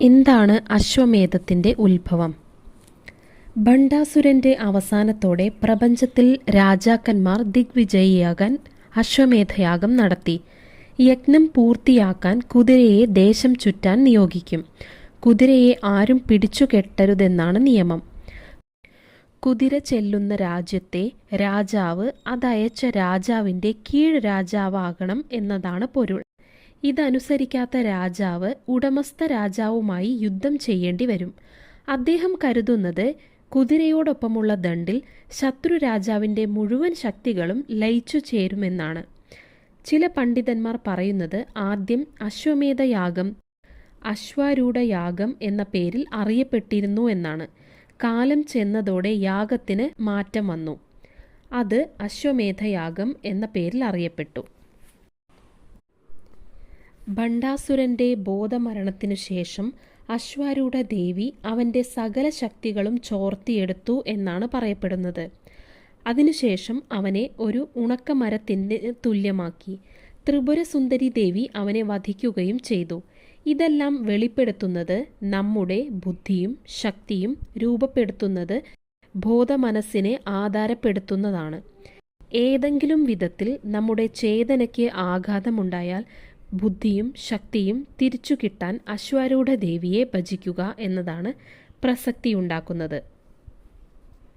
എന്താണ് അശ്വമേധത്തിന്റെ ഉത്ഭവം? ഭണ്ഡാസുരന്റെ അവസാനത്തോടെ പ്രപഞ്ചത്തിൽ രാജാക്കന്മാർ ദിഗ്വിജയിയാകാൻ അശ്വമേധയാഗം നടത്തി. യജ്ഞം പൂർത്തിയാക്കാൻ കുതിരയെ ദേശം ചുറ്റാൻ നിയോഗിക്കും. കുതിരയെ ആരും പിടിച്ചു കെട്ടരുതെന്നാണ് നിയമം. കുതിര ചെല്ലുന്ന രാജ്യത്തെ രാജാവ് അതയച്ച രാജാവിന്റെ കീഴ് രാജാവാകണം എന്നതാണ് പൊരുൾ. ഇതനുസരിക്കാത്ത രാജാവ് ഉടമസ്ഥ രാജാവുമായി യുദ്ധം ചെയ്യേണ്ടി വരും. അദ്ദേഹം കരുതുന്നത് കുതിരയോടൊപ്പമുള്ള ദണ്ടിൽ ശത്രു രാജാവിന്റെ മുഴുവൻ ശക്തികളും ലയിച്ചു ചേരുമെന്നാണ്. ചില പണ്ഡിതന്മാർ പറയുന്നത് ആദ്യം അശ്വമേധയാഗം അശ്വാരൂഢയാഗം എന്ന പേരിൽ അറിയപ്പെട്ടിരുന്നു എന്നാണ്. കാലം ചെന്നതോടെ യാഗത്തിന് മാറ്റം വന്നു. അത് അശ്വമേധയാഗം എന്ന പേരിൽ അറിയപ്പെട്ടു. ഭണ്ഡാസുരന്റെ ബോധമരണത്തിനു ശേഷം അശ്വാരൂഢ ദേവി അവന്റെ സകല ശക്തികളും ചോർത്തിയെടുത്തു എന്നാണ് പറയപ്പെടുന്നത്. അതിനുശേഷം അവനെ ഒരു ഉണക്കമരത്തിന് തുല്യമാക്കി. ത്രിപുരസുന്ദരി ദേവി അവനെ വധിക്കുകയും ചെയ്തു. ഇതെല്ലാം വെളിപ്പെടുത്തുന്നത് നമ്മുടെ ബുദ്ധിയും ശക്തിയും രൂപപ്പെടുത്തുന്നത് ബോധമനസ്സിനെ ആധാരപ്പെടുത്തുന്നതാണ്. ഏതെങ്കിലും വിധത്തിൽ നമ്മുടെ ചേതനയ്ക്ക് ആഘാതമുണ്ടായാൽ ബുദ്ധിയും ശക്തിയും തിരിച്ചു കിട്ടാൻ അശ്വാരൂഢ ദേവിയെ ഭജിക്കുക എന്നതാണ് പ്രസക്തിയുണ്ടാക്കുന്നത്.